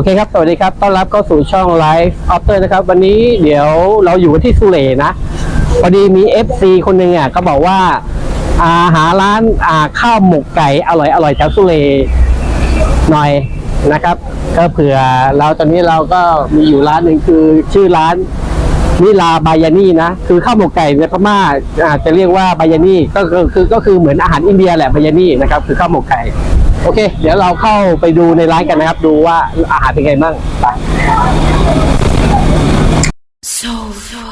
อเคครับ สวัสดีครับ ต้อนรับเข้าสู่ช่อง Live After นะครับ วันนี้เดี๋ยวเราอยู่กันที่สุเหร่นะ พอดีมี FC คนหนึ่งอะก็บอกว่าอาหาร้านอ่าข้าวหมกไก่อร่อยอร่อยแถวสุเหร่หน่อยนะครับ ก็เผื่อเราตอนนี้เราก็มีอยู่ร้านหนึ่งคือชื่อร้านนิลาบายานี่นะ คือข้าวหมกไก่ในพม่าอาจจะเรียกว่าบายานี่ก็คือคือก็คือเหมือนอาหารอินเดียแหละบายานี่นะครับ คือข้าวหมกไก่ โอเค เดี๋ยวเราเข้าไปดูในร้านกันนะครับ ดูว่าอาหารเป็นไงบ้างไป So, so,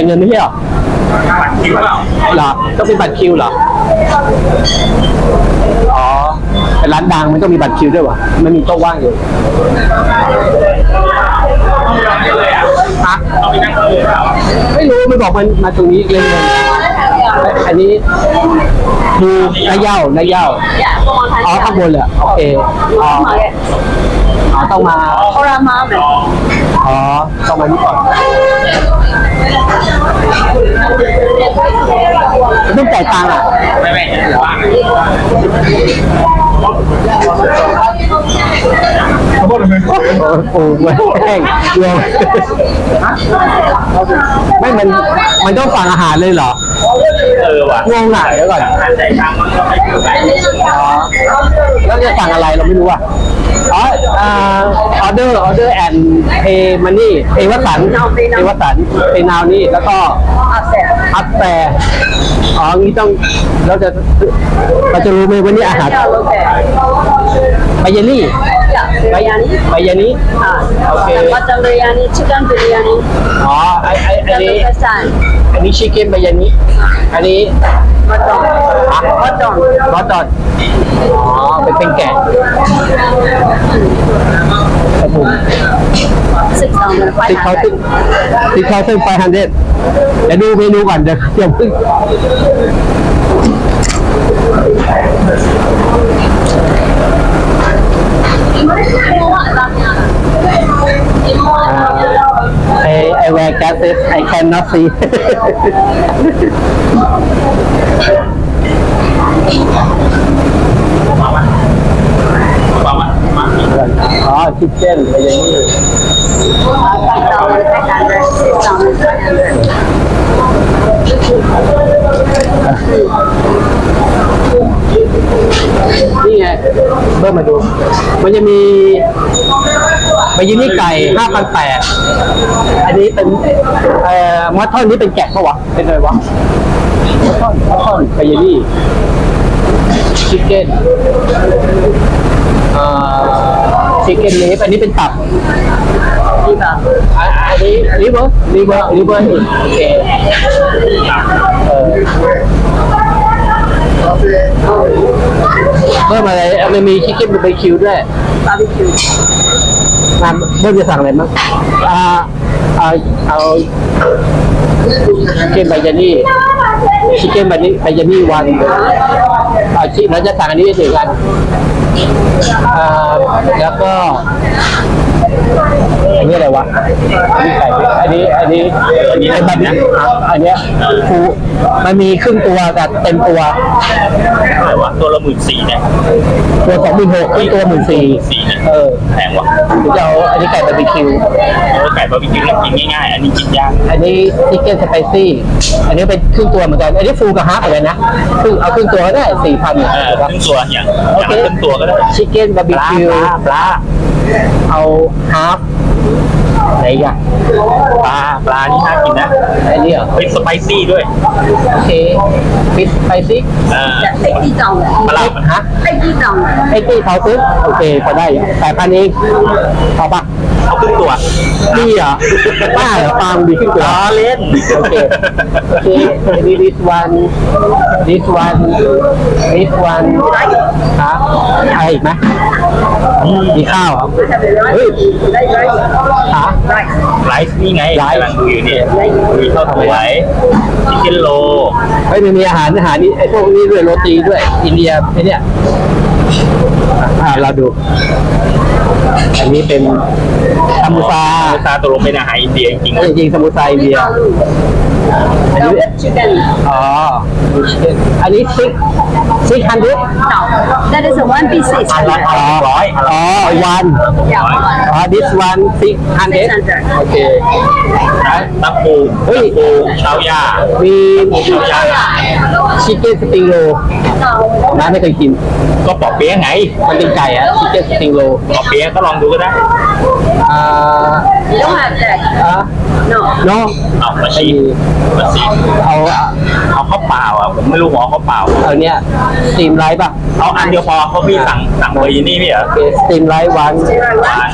ายเงินไม่ใช่เหรอบัตรคิวเปล่าเหรอต้องเป็นบัตรคิวเหรออ๋อเป็นร้านดังมันต้องมีบัตรคิวด้วยวะมันมีโต๊ะว่างอยู่เลยอะฮะต้องไปนั่งเลยอะไม่รู้ไม่บอกมันมาตรงนี้เลยเลยเอ้ยอันนี้ดูนายเย้านายเย้าอ๋อข้างบนเลยโอเคอ๋ออ๋อต้องมา อ๋อต้องมานี่ก่อนต้องจ่ายตังค์อะไม่ไม่จะว่างโอ้โหมันแห้งรวมไม่มันมันต้องสั่งอาหารเลยเหรอเออว่ะงงอะเดี๋ยวก่อนแล้วจะสั่งอะไรเราไม่รู้อะ อ๋ออ่าออเดอร์ออเดอร์แอนเพย์มันนี่เพย์วัสันเพย์วัสันเพย์นาวนี่แล้วก็อัพแต่อ๋องี้ต้องเราจะเราจะรู้ไหมว่านี่อาหารบายานี่บายานี่บายานี่โอเค Mutton biryani, chicken biryani, อ๋อไอไออันนี้ double pesan, อันนี้ชิคเก้นบายานี่อันนี้ mutton, อะ mutton, รอตอนอ๋อ เป็นเป็นแกะครับผม ติด five เขาติดติดเขาติดไฟฮันเดดเดี๋ยวดูเมนูก่อนเดี๋ยวเดี๋ยวเพิ่ง ไอไอแวร์แกสไอแคนนอตซีมามามามามาอ๋อชิคเก้นไปอย่างนี้ Five thousand five hundred, six thousand five hundred. นี่ไงเบิ่มมาดู มันจะมีบายินี่ไก่ห้าพันแปดอันนี้เป็นเอ่อมอสทอนนี่เป็นแกะปะวะ เป็นอะไรวะมอสทอนมอสทอนบายินี่ชิคเก้นอ่าชิคเก้นเลฟอันนี้เป็นตับนี่ป่ะอะอันนี้ลิเวอร์ลิเวอร์ลิเวอร์โอเคเออ เพิ่มอะไรอะมันมีชิคเก้นบาร์บีคิวด้วยบาร์บีคิวงาเบิ้มจะสั่งอะไรบ้างอ่าเอาเอาชิคเก้นบายานี่ชิคเก้นบายานี่บายานี่วันเอาชิแล้วจะสั่งอันนี้ด้วยกันอ่าแล้วก็ อันนี้อะไรวะอันนี้ไก่อันนี้อันนี้อันนี้แบบนี้อันเนี้ยฟูมันมีครึ่งตัวกับเต็มตัวเท่าไหร่วะตัวละหมื่นสี่เนี่ยตัวสองหมื่นหกครึ่งตัวหมื่นสี่สี่เนี่ยเออแพงว่ะจะเอาอันนี้ไก่บาร์บีคิวเออไก่บาร์บีคิวเนี่ยกินง่ายๆ อันนี้กินยากอันนี้ชิคเก้นสไปซี่อันนี้เป็นครึ่งตัวเหมือนกัน อันนี้ฟูลกับฮาร์ฟเหมือนกันนะครึ่งเอาครึ่งตัวก็ได้สี่พันเออครึ่งตัวอย่างอย่างละครึ่งตัวก็ได้ชิคเก้นบาร์บีคิวปลาเอาฮาร์ ฟไหนอีกอะปลาปลานี่น่ากินนะไอ้นี่เหรอเฮ้ยสไปซี่ด้วยโอเคฟิสไปซิเออไอ้ที่จองปลาหลาดมันฮะไอ้ที่จองไอ้ตี้เขาซื้อโอเคพอได้อยู่แปดพันเองเอาปะเอาครึ่งตัวดีเหรอป้าเหรอปาล์มดีขึ้นกว่า ล้อเล่น โอเค โอเค this one this one this one ครับ อะไรอีกไหมมีข้าวเหรอเฮ้ยได้ไรหาไรไลฟ์นี่ไงไลฟ์กำลังดูอยู่เนี่ยมีข้าวสวยชิคเก้นโลเฮ้ยมันมีอาหารอาหารนี่ไอ้พวกนี้ด้วยโรตีด้วย อินเดียไอ้เนี่ยอ่าเราดู อันนี้เป็นซามูซาซาตกลงเป็นอาหารอินเดียจริงจริงๆซามูซาอินเดียอันเรานี้เป็นชิคเก้นอ๋อ อันนี้ซิกซิกฮันดิ no that is a one piece six ๆอันละ hundred สองร้อยอ๋อวัน yeah อ๋อ this one six hundred 600 โอเค ตับปูเฮ้ยตับปูชาวย่ามีชาวย่า ชิคเก้นสปริงโร no น้าไม่เคยกิน ก็ปอเปี๊ยะไงมันเป็นไก่อะชิคเก้นสปริงโรปอเปี๊ยะก็ลองดูก็ได้อ่า you don't have that อ่า no เนาะเอามาชิมมาชิมเอาเอาเอาข้าวเปล่าอะผมไม่รู้หัวข้าวเปล่าเอาเนี่ยสตรีมไลท์ป่ะเอาอันเดียวพอเขาพี่สั่งสั่งเบอร์ยินี่พี่เหรอโอเคสตรีมไลท์วันร้าน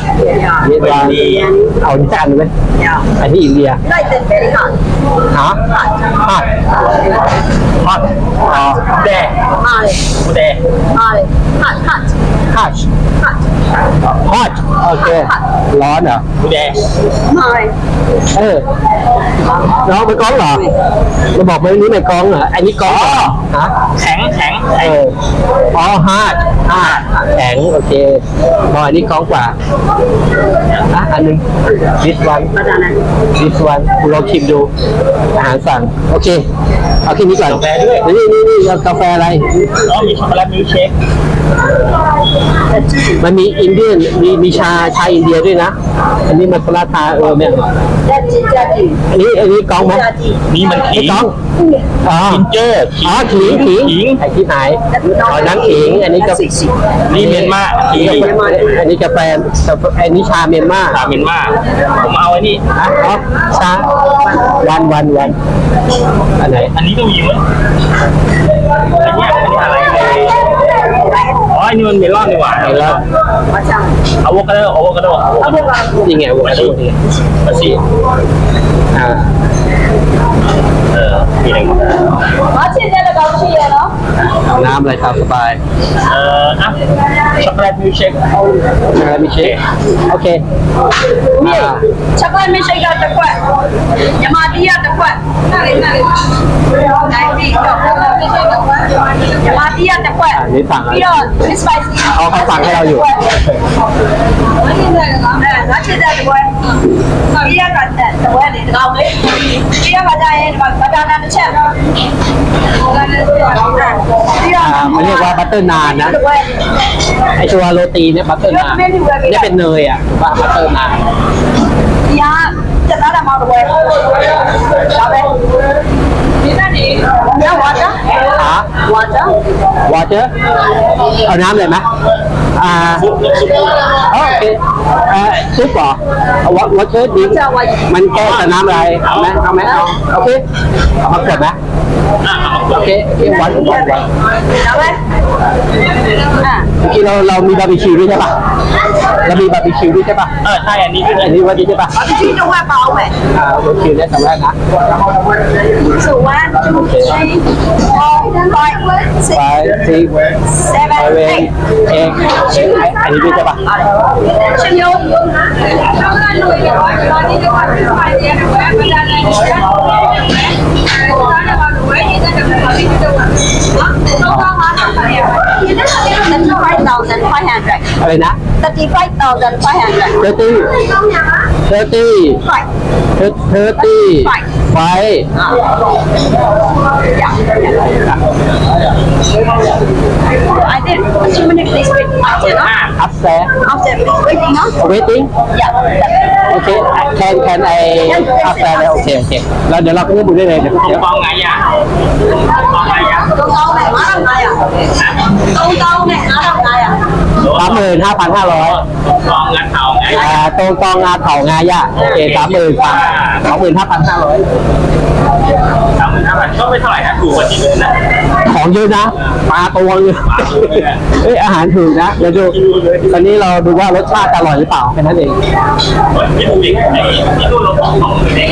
yeah นี่วันเบอร์ยินี่เอานี่จานไหม yeah อันที่อินเดีย like that very hot ฮะฮะฮอตอ๋อแดง hot กูแดง hot hot hot ฮัช hot ฮ อตโอเค ร้อนเหรอกูแดง hot เออน้องไปกล้องเหรอมาบอกไม่รู้ในกล้องเหรออันนี้กล้องเหรอฮะแข็งแข็งเอแข็งออ๋อฮาร์ดฮาร์ดแข็งโอเคพออันนี้กล้องกว่าอะอันหนึง this one banana this one คุณลองชิมดูอาหารสั่งโอเคเอาแค่นี้ก่อนกาแฟด้วยนี่นี่นี่เอากาแฟอะไรอ๋อมีช็อกโกแลตมิลค์เชค มันมีอินเดียนมีมีชาชาอินเดียด้วยนะ อันนี้มันโคราชาเออเนี่ย daddy daddy อันนี้อันนี้กล้องไหม daddy นี่มันไม่ขิงกล้องอ๋อจินเจอร์อ๋อขิงขิงขิงไอ้ที่ไหนอ๋อน้ำขิงอันนี้ก็นี่เมียนมาอันนี้กาแฟอันนี้กาแฟอันนี้ชาเมียนมาชาเมียนมาผมเอาไอ้นี่อะอ๋อชาวันวันวันอันไหนอันนี้ก็มีมั้ย ayun, Milan, di ba? Milan. Avocado, avocado. Avocado. Hindi nga, avocado. Kasi, ah, 呃，一零。而且那个高铁呢？ ว macam อะโวคาโดอะโวคาโดนี่ไงวะมาชิมาชิอ่าเออมีอะไรบ้าง macam dia ada kau sih ya no น้ำอะไรตามสบาย เอออะช็อกโกแลตมิลค์เชคน้ำมิเชคโอเคอ่า cakap mesti kau cepat yang mati ya cepat narik narik naik kau yang mati ya cepat อ่านี่สั่งอะไร Iya, ini spicy. เอาเขาสั่งให้เราอยู่ Eh, nanti dah dua. Iya kan, dua ni kau ni. Iya baca ni, baca nanti cek. อ่ามันเรียกว่าบั ตเตอร์นานนะ ไอตัวโรตีเนี่ยบัตเตอร์นานเนี่ยเป็นเนยอะว่าบัตเตอร์นาน Iya, cepat dah mau dua. Apa? Ini ni. Ya, water. ฮะ Water. วอเตอร์เอาน้ำเลยไหมอ่าซุปเนี่ยซุปโอเคเอ่อซุปเหรอเอาวอวอเตอร์ดิมันแก้กับน้ำอะไรเอาไหมเอาไหมเอาโอเคเอามาเกิดไหมอะเอาโอเคโอเควันวันวัน Apa? Ah. เมื่อกี้เราเรามีบาร์บีคิวด้วยใช่ปะ เรามีบาร์บีคิวด้วยใช่ปะเออใช่อันนี้อันนี้วันนี้ใช่ปะ Tapi sini buat bau eh. อ่าบาร์บีคิวเนี่ยสำคัญนะ So one, two, three, four, five, six, ไปซี seven, ไปเว eight. เอ็กอันนี้ด้วยใช่ปะ Chân vô. Thirty-five thousand five hundred. อะไรนะ Thirty-five thousand five hundred. เทอร์ตี้เทอร์ตี้ Five. เทอร์ตี้ไ 35,500. Alin na? 35,500. 30. 30. 30. 30. 30. 30. 30. 30. 30. 30. 30. 30. 30. 30. 30. 30. 30. 30. ไออัพแซเลยโอเคโอเคเราเดี๋ยวเราก็พูดได้เลยเดี๋ยวผมเดี๋ยวฟองไงยะฟองไงยะ Con câu này má làm ai à? Con câu này má làm ai à? สามหมื่นห้าพันห้าร้อยฟองงันเทาไง อ่าตรงตองงาเถางาย่าโอเคสามหมื่นสามสองหมื่นห้าพันห้าร้อยสามหมื่นห้าพันก็ไม่เท่าไหร่นะถูกกว่าที่อื่นนะของเยอะนะปลาตัวเยอะเอ้ยอาหารถูกนะเดี๋ยวดูตอนนี้เราดูว่ารสชาติอร่อยหรือเปล่าแค่นั้นเองที่ถูกอีกไอ้ที่นู่นเราสองสองหมื่นเอง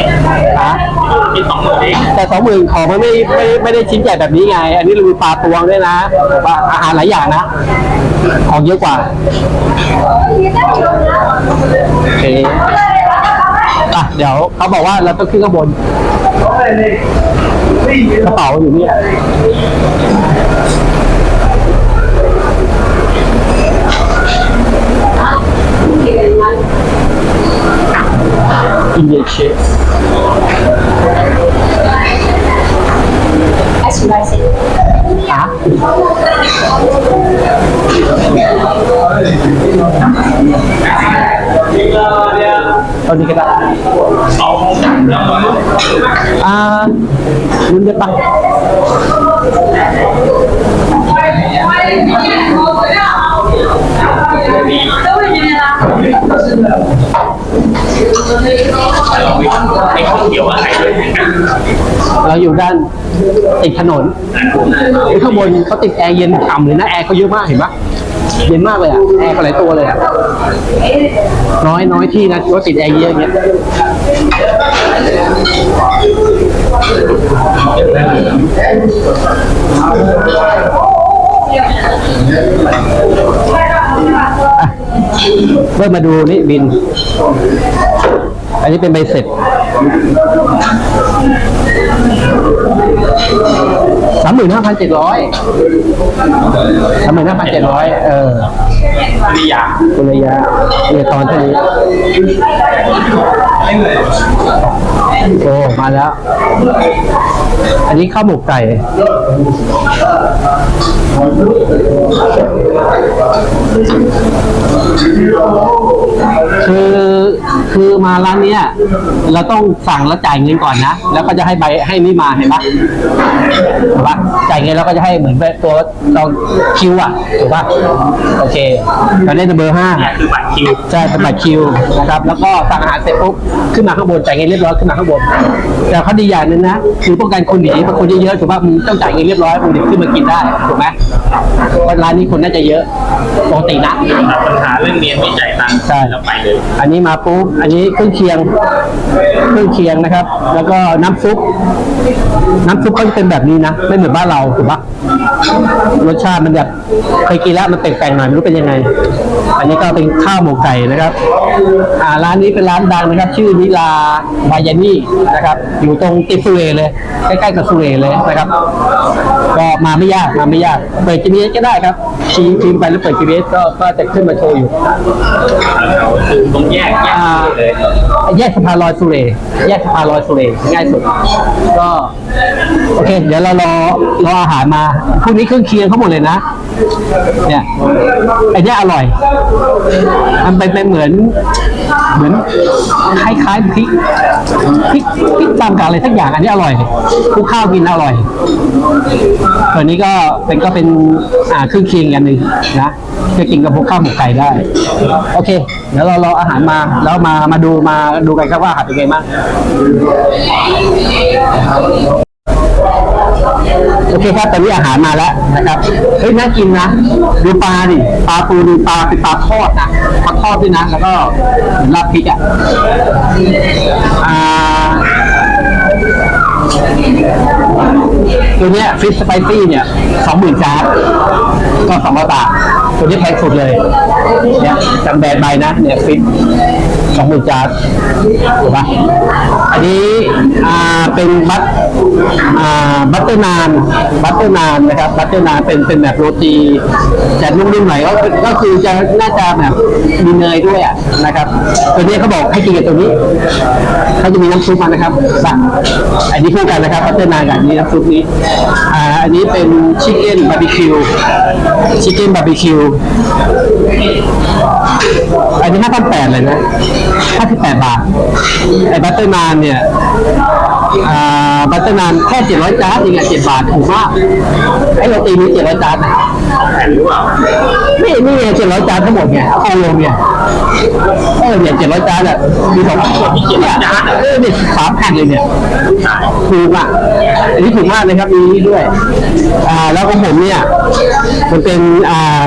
นะที่นู่นกินสองหมื่นเองแต่สองหมื่นของมันไม่ไม่ไม่ได้ชิ้นใหญ่แบบนี้ไง อันนี้เรามีปลาตวงด้วยนะว่าอาหารหลายอย่างนะ ของเยอะกว่าโอเคอะเดี๋ยวเขาบอกว่าเราต้องขึ้นข้างบนกระเป๋าอยู่เนี่ย ถนนไอ้ข้างบนเขาติดแอร์เย็นฉ่ำเลยนะแอร์เขาเยอะมากเห็นปะเย็นมากเลยอะแอร์ก็หลายตัวเลยอะน้อยน้อยที่นะที่ว่าติดแอร์เยอะอย่างเงี้ยเริ่มมาดูนี่บิน อันนี้เป็นใบเสร็จ สามหมื่นห้าพันเจ็ดร้อยสามหมื่นห้าพันเจ็ดร้อยเออมียาคุณระยะเรียตอนเท่านี้โอ้มาแล้ว อันนี้ข้าวหมกไก่คือ คือมาร้านเนี้ยเราต้องสั่งแล้วจ่ายเงินก่อนนะ แล้วก็จะให้ใบให้นี่มาเห็นปะถูกปะจ่ายเงินแล้วก็จะให้เหมือนตัวเราคิวอะถูกปะโอเคเราได้เบอร์ห้าเนี่ยคือบัตรคิวใช่เป็นบัตรคิวนะครับแล้วก็สั่งอาหารเสร็จปุ๊บขึ้นมาข้างบนจ่ายเงินเรียบร้อยขึ้นมาข้างบน แต่เขาดีอย่างหนึ่งนะคือป้องกันคนหนีบางคนเยอะๆถูกป่ะมึงต้องจ่ายเงินเรียบร้อยมึงถึงขึ้นมากินได้ถูกไหมเพราะร้านนี้คนน่าจะเยอะปกตินะตัดปัญหาเรื่องเรียนไม่จ่ายตังค์ใช่แล้วไปเลยอันนี้มาปุ๊บอันนี้เครื่องเคียง เครื่องเคียงนะครับ แล้วก็น้ำซุป น้ำซุปเขาจะเป็นแบบนี้นะ ไม่เหมือนบ้านเราถูกปะ รสชาติมันแบบเคยกินแล้วมันแปลกๆหน่อยไม่รู้เป็นยังไง อันนี้ก็เป็นข้าวหมกไก่นะครับอ่าร้านนี้เป็นร้านดังนะครับ ชื่อนิลาบายานี่นะครับ อยู่ตรงติดสุเรเลยใกล้ๆกับสุเรเลยนะครับ ก็มาไม่ยากมาไม่ยากเปิด GPS ก็ได้ครับชี้พิมพ์ไปแล้วเปิด GPS ก็ก็จะขึ้นมาโชว์อยู่คือตรงแยกแยกเลยแยกสะพานลอยสุเรแยกสะพานลอยสุเรง่ายสุด ก็โอเค เดี๋ยวเรารอรออาหารมาพวกนี้เครื่องเคียงเขาหมดเลยนะ เนี่ยไอ้เนี่ยอร่อย มันเป็นเป็นเหมือน เหมือนคล้ายๆพริกพริกพริกตามกับอะไรสักอย่างอันนี้อร่อยคลุกข้าวกินอร่อยส่วนนี้ก็เป็นก็เป็นอ่าเครื่องเคียงอย่างหนึ่งนะจะกินกับพวกข้าวหมกไก่ได้ โอเค เดี๋ยวเรารออาหารมาแล้วมามาดูมาดูกันครับว่าอาหารเป็นไงบ้าง โอเคครับตอนนี้อาหารมาแล้วนะครับเฮ้ยน่ากินนะดูปลาดิปลาปูดูปลาเป็นปลาทอดนะปลาทอดด้วยนะ แล้วก็ราดพริกอะอ่าตัวเนี้ยฟิชสไปซี่เนี่ยสองหมื่นจานก็สองร้อยบาทตัวนี้แพงสุดเลยเนี่ยจำแบรนด์ใบนะเนี่ยฟิช สองหมื่นจานถูกปะอันนี้อ่าเป็นบัตอ่าบัตเตอร์นานบัตเตอร์นานนะครับบัตเตอร์นานเป็นเป็นแบบโรตีจะนุ่มๆหน่อยก็ก็คือจะน่าจะแบบมีเนยด้วยอะนะครับ ตัวนี้เขาบอกให้กินกับตัวนี้เขาจะมีน้ำซุปมานะครับบัตอันนี้คู่กันนะครับพัฒนากับนนี้น้ำซุปนี้อ่าอันนี้เป็นชิคเก้นบาร์บีคิวชิคเก้นบาร์บีคิว อันนี้ห้าพันแปดเลยนะห้าสิบแปดบาทไอ้บัตเตอร์นานเนี่ยอ่าบัตเตอร์นานแค่เจ็ดร้อยจานเองอะเจ็ดบาทถูกมากไอ้โรตีนี้เจ็ดร้อยจานนะแผ่นหรือเปล่านี่นี่เจ็ดร้อยจานทั้งหมดเนี่ยเอาลงเนี่ย เออเนี่ยเจ็ดร้อยจานอะมีสองคนที่เจ็ดร้อยจานเออเนี่ยสามแผ่นเลยเนี่ยถูกอะอันนี้ถูกมากเลยครับมีนี่ด้วย อ่า แล้วของผมเนี่ย มันเป็นอ่า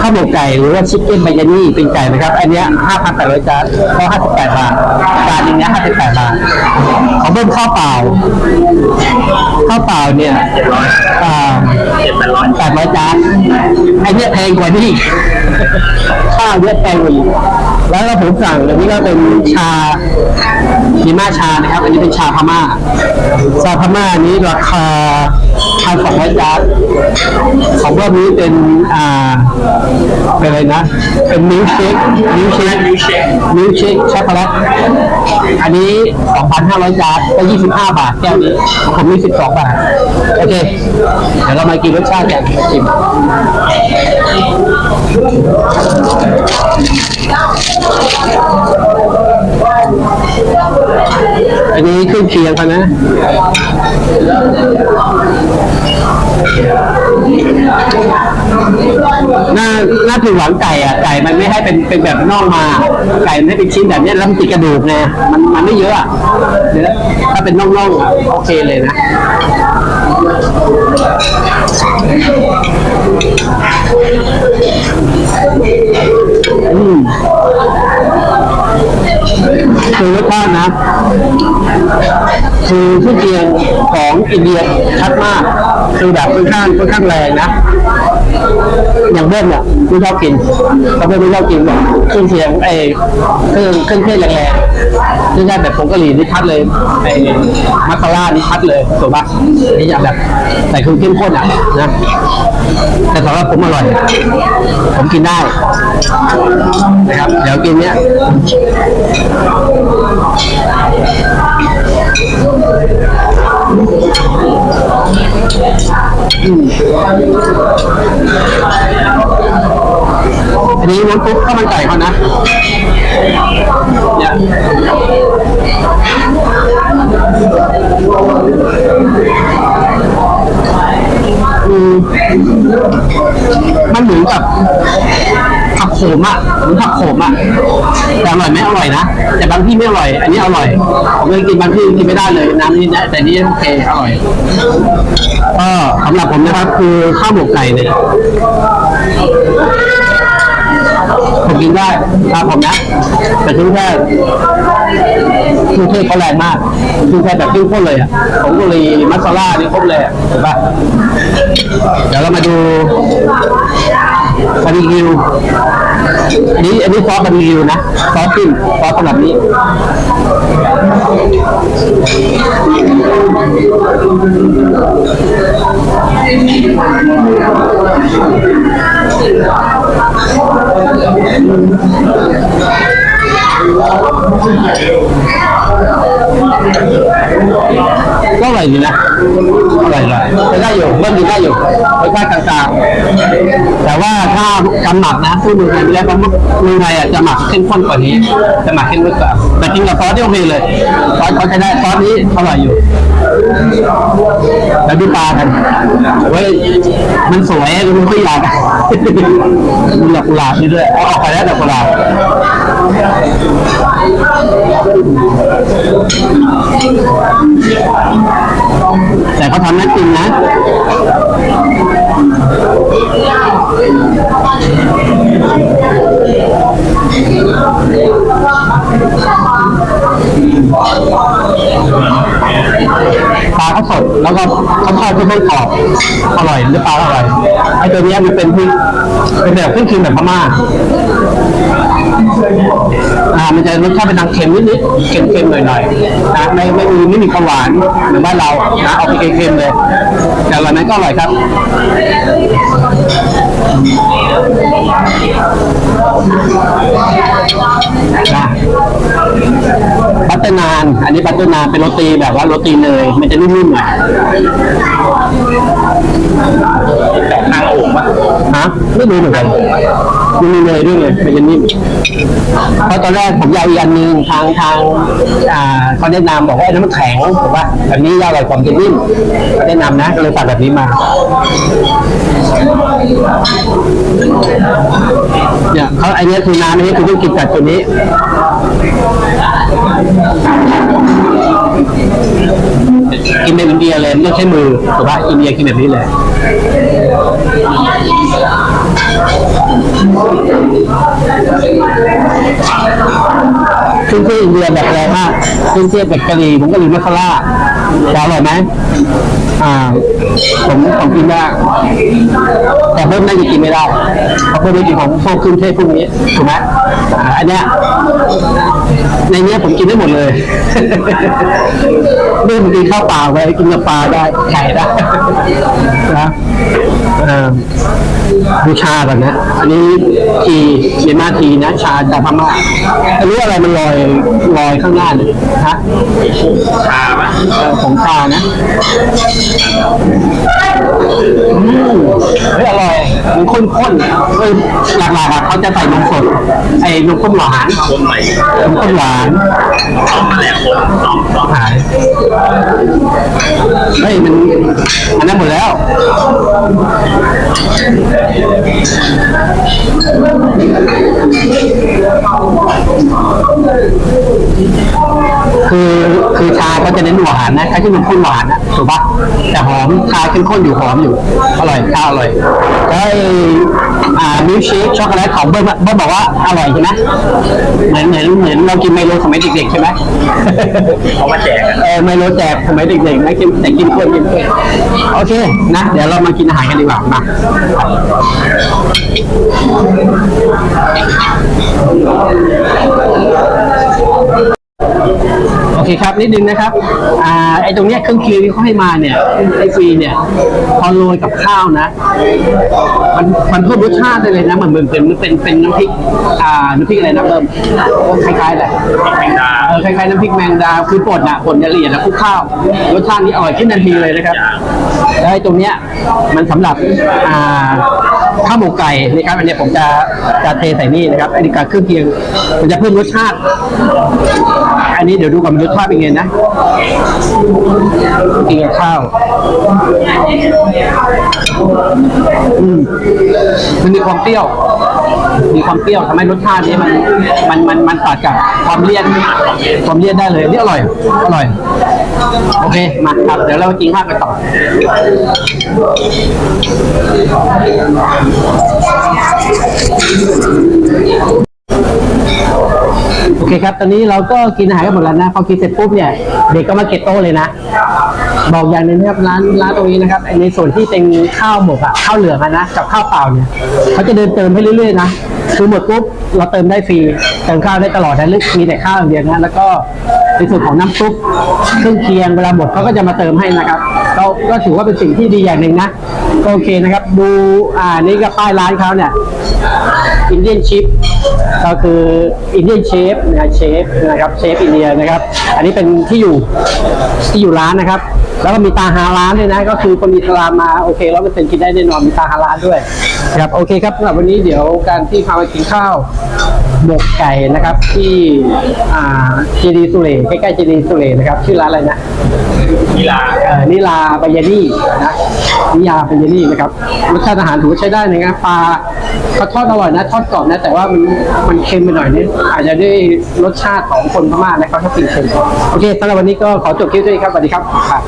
ข้าวหมกไก่หรือว่าชิคเก้นไบยานี่เป็นไก่นะครับ อันเนี้ยห้าพันแปดร้อยจานก็ห้าสิบแปดบาทจานนึงเนี้ยห้าสิบแปดบาทของเพิ่มข้าวเปล่าข้าวเปล่าเนี่ยเจ็ดร้อยอ่าเจ็ดแปดร้อยแปดร้อยจานไอ้เนี่ยแพงกว่านี่ข้าวเนี่ยแพงกว่าอีกแล้วก็ผมสั่งอันนี้ก็เป็นชาพีมาชานะครับ อันนี้เป็นชาพม่า ชาพม่านี้ราคา พันสองร้อยจานของรอบนี้เป็นอ่าเป็นอะไรนะ เป็นมิลค์เชคมิลค์เชคมิลค์เชคมิลค์เชคช็อกโกแลตอันนี้ 2,500 จานก็25 บาทแก้วนี้ของผมมี12 บาท โอเค เดี๋ยวเรามากินรสชาติกันมาชิมอั อันนี้ขึ้นเคียงกันนะหน้าหน้าถูกหลังไก่อะไก่มันไม่ให้เป็นเป็นแบบน่องมา ไก่มันให้เป็นชิ้นแบบนี้แล้วมันติดกระดูกไงมันมันไม่เยอะอะเดี๋ยวถ้าเป็นน่องๆอะโอเคเลยนะ คือรสชาตินะ คือเครื่เคียงของอินเดียชัดมาก คือแบบค่อนข้างค่อนข้างแรงนะ อย่างเบิ้ลเนี่ยไม่ชอบกินเขาไม่ชอบกินแบบเครื่องเคียงไอ้เครื่องเครื่องเทศแรงๆเครื่องเทศแบบผงกะหรี่นี่ชัดเลยไอ้มัสซาล่านี่ชัดเลยถูกปะนี่อย่างแบบใส่เครื่องเข้มข้นอะนะแต่สำหรับผมอร่อย ผมกินได้ นะครับ เดี๋ยวกินเนี้ยอันนี้น้ำซุปข้าวมันไก่เขานะเนี่ยมันเหมือนกับ มอะเหมือนผักโขมอะแต่อร่อยไหมอร่อยนะแต่บางที่ไม่อร่อย อันนี้อร่อยผมเคยกินบางที่กินไม่ได้เลยน้ำนี้นะแต่นี่โอเคอร่อยก็สำหรับผมนะครับคือข้าวหมกไก่เนี่ยผมกินได้ตามผมนะแต่เครื่องเทศเครื่องเทศเขาแรงมากเครื่องเทศแบบเข้มข้นเลยอะผงกะหรี่มัสซาล่านี่ครบเลยถูกปะเดี๋ยวเรามาดู บาร์บีคิวอันนี้อันนี้ซอสบาร์บีคิวนะซอสจิ้มซอสสำหรับนี้ ก็อร่อยดีนะอร่อยเลยจะได้อยู่เบิ้ลดีได้อยู่รสชาติกลางๆแต่ว่าถ้าการหมักนะพูดเมืองไทยไม่ได้เพราะเมืองไทยอะจะหมักเข้มข้นกว่านี้จะหมักเข้มข้นกว่าแต่กินกับซอสที่โอเคเลยซอสเขาใช้ได้ซอสนี้อร่อยอยู่แล้วดูปลากันเว้ยมันสวยมันก็อยาก มีดอกกุหลาบนี่ด้วยเอาออกไปแล้วดอกกุหลาบแต่เขาทำน่ากินนะปลาก็สดแล้วก็ ทอดที่ไม่กรอบอร่อยหรือปลาอร่อยไอตัวเนี้ยมันเป็นที่เป็นแบบเครื่องเคียงแบบพม่าอ่ามันจะรสชาติเป็นทางเค็มนิดๆเค็มๆหน่อยๆนะไม่ไม่มีไม่มีความหวานเหมือนบ้านเรานะออกไปเค็มๆเลย แต่อร่อยไหมก็อร่อยครับนะ เตอร์นาน อันนี้บัตเตอร์นานเป็นโรตีแบบว่าโรตีเนยมันจะนุ่มๆหน่อยแต่ทางโอ่งปะฮะไม่รู้เหมือนกันมันมีเนยด้วยไงมันจะนิ่มเพราะตอนแรกผมอยากอีกอันหนึงทางทางอ่าเขาแนะนำบอกว่าไอ้น้ำมันแข็งถูกป่ะแบบนี้อร่อยกว่ามันจะนิ่มเขาแนะนำนะก็เลยสั่งแบบนี้มาเนี่ยเขาไอเนี้ยคือน้ำอันนี้คือต้องกินกับตัวนี้ กินแบบอินเดียเลยไม่ต้องใช้มือถูกป่ะอินเดียกินแบบนี้เลยเครื่องเทศอินเดียแบบแรงมากเครื่องเทศแบบกะหรี่ผมกะหรี่มัสคาร่าจะอร่อยไหมอ่า ผมผมกินได้แต่เพิ่มน่าจะกินไม่ได้เพราะเพิ่มไม่กินของพวกเครื่องเทศพวกนี้ถูกไหมอันเนี้ย ในเนี้ยผมกินได้หมดเลยเรื่องกินข้าวเปล่าไปกินกับปลาได้ไข่ได้นะเอ่อบูชาก่อนนะอันนี้ทีเมียนมาทีนะ ชาจากพม่าไม่รู้อะไรมันลอยลอยข้างหน้าเนี่ยฮะชาปะเออของชานะอืมเฮ้ยอร่อยมันข้นๆเออหลักๆอะเขาจะใส่นมสดไอ้นมข้นหวานคนใหม่นมข้นหวานต้องมาแหลกคนต้องต้องหายเฮ้ยมันอันนั้นหมดแล้วคือคือชาก็จะเน้นหวานนะใช้ที่มันข้นหวานนะถูกปะแต่หอมชาเข้มข้นอยู่หอมอยู่อร่อยชาอร่อยแล้วไอ้อ่ามิลค์เชคช็อกโกแลตของเบิ้ลเบิ้ลบอกว่าอร่อยใช่ไหมเหมือนเหมือนเหมือนเรากินไมโลสมัยเด็กๆใช่ไหมเขามาแจกกันเออไมโลแจกสมัยเด็กๆนะกินแต่กินเพื่อนกินเพื่อนโอเคนะ เดี๋ยวเรามากินอาหารกันดีกว่ามาโอ เคครับนิดนึงนะครับอ่าไอตรงเนี้ยเครื่องเคียงที่เขาให้มาเนี่ยไอฟรีเนี่ยพอโรยกับข้าวนะ มันมันเพิ่มรสชาติได้เลยนะเหมือนเหมือนเป็นเป็นเป็นน้ำพริกอ่าน้ำพริกอะไรนะเบิ่มคล้ายๆแหละแมงดาเออคล้ายๆน้ำพริกแมงดาคือป่นอะป่นละเอียดแล้วคลุกข้าวรสชาตินี้อร่อยขึ้นทันทีเลยนะครับแล้วไอ้ตรงเนี้ยมันสำหรับอ่าข้าวหมกไก่นะครับอันเนี้ยผมจะจะเทใส่นี่นะครับอันนี้กับเครื่องเคียง มันจะเพิ่มรสชาติ อันนี้เดี๋ยวดูก่อนมันรสชาติเป็นไงนะกินกับข้าว อืมมันมีความเปรี้ยว มีความเปรี้ยวทำให้รสชาตินี้มัน มันมันมันตัดกับความเลี่ยนความเลี่ยนได้เลยนี่อร่อย อร่อย โอเค มาครับ เดี๋ยวเราไปกินข้าวกันต่อ เคครับ ตอนนี้เราก็กินอาหารกันหมดแล้วนะ พอกินเสร็จปุ๊บเนี่ย เด็กก็มาเก็บโต๊ะเลยนะ บอกอย่างหนึงนะครับ ร้านร้านตรงนี้นะครับ ในส่วนที่เป็นข้าวหมกอะข้าวเหลืองอะนะ กับข้าวเปล่าเนี่ย เขาจะเดินเติมให้เรื่อยๆนะ คือหมดปุ๊บเราเติมได้ฟรี เติมข้าวได้ตลอดนะลึกมีแต่ข้าวอย่างเดียวนะ แล้วก็ ในส่วนของน้ำซุปเครื่องเคียงเวลาหมดเขาก็จะมาเติมให้นะครับก็ก็ถือว่าเป็นสิ่งที่ดีอย่างหนึ่งนะก็โอเคนะครับ ดูอ่านี่ก็ป้ายร้านเขาเนี่ยอินเดียนชิฟก็คืออินเดียนเชฟนะเชฟนะครับเชฟอินเดียนะครับ อันนี้เป็นที่อยู่ที่อยู่ร้านนะครับ แล้วก็มีตาฮาร้านด้วยนะ ก็คือคนอิสลามมาโอเคร้อยเปอร์เซ็นต์กินได้แน่นอนมีตาฮาร้านด้วยครับโอเคครับสำหรับวันนี้เดี๋ยวการที่พาไปกินข้าว หมกไก่นะครับที่อ่าเจดีสุเลใกล้ๆเจดีสุเลนะครับ ชื่อร้านอะไรนะนิลาเอ่อนิลาปยานี่นะนิยาปยานี่นะครับรสชาติอาหารถือว่าใช้ได้นะครับปลาเขาทอดอร่อยนะ ทอดกรอบนะแต่ว่ามันมันเค็มไปหน่อยนิดอาจจะด้วยรสชาติของคนพม่านะครับถ้ากินเค็มโอเคสำหรับวันนี้ก็ขอจบคลิปด้วยครับสวัสดีครับค่ะ